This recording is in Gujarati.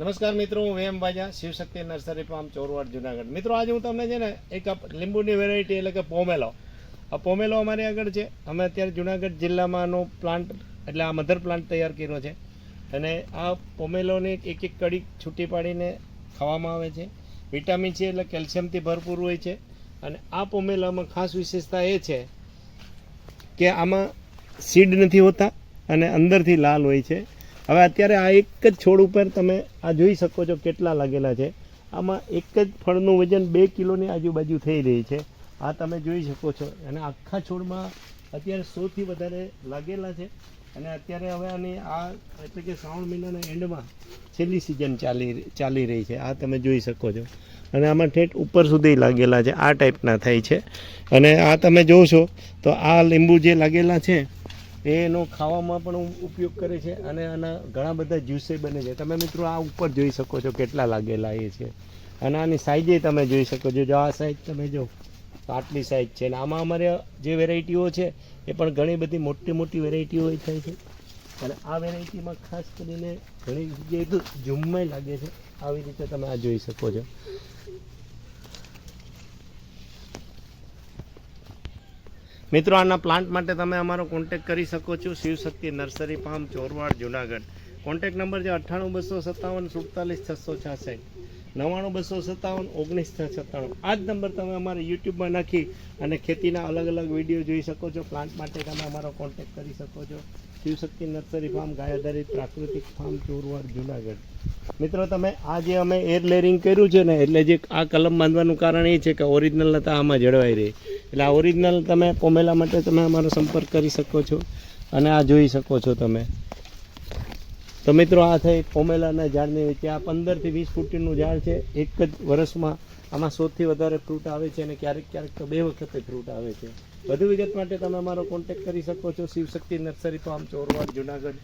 નમસ્કાર મિત્રો, હું વેમ બાજા શિવશક્તિ નર્સરી ફાર્મ, ચોરવાડ, જુનાગઢ. મિત્રો, આજે હું તમને છે ને એક લીંબુની વેરાયટી એટલે કે પોમેલો. આ પોમેલો અમારી આગળ છે. અમે અત્યારે જુનાગઢ જિલ્લામાંનો પ્લાન્ટ એટલે આ મધર પ્લાન્ટ તૈયાર કર્યો છે. અને આ પોમેલોની એક એક કડી છૂટી પાડીને ખાવામાં આવે છે. વિટામિન છે એટલે કેલ્શિયમથી ભરપૂર હોય છે. અને આ પોમેલામાં ખાસ વિશેષતા એ છે કે આમાં સીડ નથી હોતા અને અંદરથી લાલ હોય છે. હવે અત્યારે આ એક જ છોડ ઉપર તમે આ જોઈ શકો છો કેટલા લાગેલા છે. આમાં એક જ ફળનું વજન બે કિલોની આજુબાજુ થઈ રહી છે. આ તમે જોઈ શકો છો. અને આખા છોડમાં અત્યારે સોથી વધારે લાગેલા છે. અને અત્યારે હવે આની આ એટલે કે શ્રાવણ મહિનાના એન્ડમાં છેલ્લી સિઝન ચાલી ચાલી રહી છે. આ તમે જોઈ શકો છો. અને આમાં ઠેઠ ઉપર સુધી લાગેલા છે. આ ટાઈપના થાય છે. અને આ તમે જોશો તો આ લીંબુ જે લાગેલા છે એનો ખાવામાં પણ ઉપયોગ કરે છે અને આના ઘણા બધા જ્યુસે બને છે. તમે મિત્રો આ ઉપર જોઈ શકો છો કેટલા લાગેલા એ છે. અને આની સાઈઝે તમે જોઈ શકો છો. જો આ સાઈઝ તમે જો આટલી સાઈઝ છે. અને આમાં અમારે જે વેરાયટીઓ છે, એ પણ ઘણી બધી મોટી મોટી વેરાયટીઓ થાય છે. અને આ વેરાયટીમાં ખાસ કરીને ઘણી જગ્યાએ તો ઝુમ્મય લાગે છે. આવી રીતે તમે આ જોઈ શકો છો. મિત્રો, આના પ્લાન્ટ માટે તમે અમારો કોન્ટેક કરી શકો છો. Shivshakti nursery farm, Chorwad, Junagadh. Contact number છે અઠ્ઠાણું, બસો સત્તાવન, સુડતાલીસ, છસો છાસઠ નવ્વાણું, બસો સત્તાવન, ઓગણીસ, છ, સત્તાણું. આ જ નંબર તમે અમારે યુટ્યુબમાં નાખી અને ખેતીના અલગ અલગ વીડિયો જોઈ શકો છો. પ્લાન્ટ માટે તમે અમારો કોન્ટેક કરી શકો છો. શિવશક્તિ નર્સરી ફાર્મ ગાય આધારિત પ્રાકૃતિક ફાર્મ, ચોરવાડ, જુનાગઢ. મિત્રો, તમે આ જે અમે એર લેરિંગ કર્યું છે ને, એટલે જે આ કલમ બાંધવાનું કારણ એ છે કે ઓરિજિનલ હતા આમાં જળવાઈ રહી. એટલે આ ઓરિજિનલ તમે પોમેલા માટે તમે અમારો સંપર્ક કરી શકો છો અને આ જોઈ શકો છો તમે. તો મિત્રો આ થઈ પોમેલાના ઝાડની વચ્ચે આ પંદરથી વીસ ફૂટનું ઝાડ છે. એક જ વર્ષમાં આમાં સૌથી વધારે ફ્રૂટ આવે છે અને ક્યારેક ક્યારેક તો બે વખતે ફ્રૂટ આવે છે. વધુ વિગત માટે તમે અમારો કોન્ટેક કરી શકો છો. Shivshakti nursery farm Chorwad, Junagadh.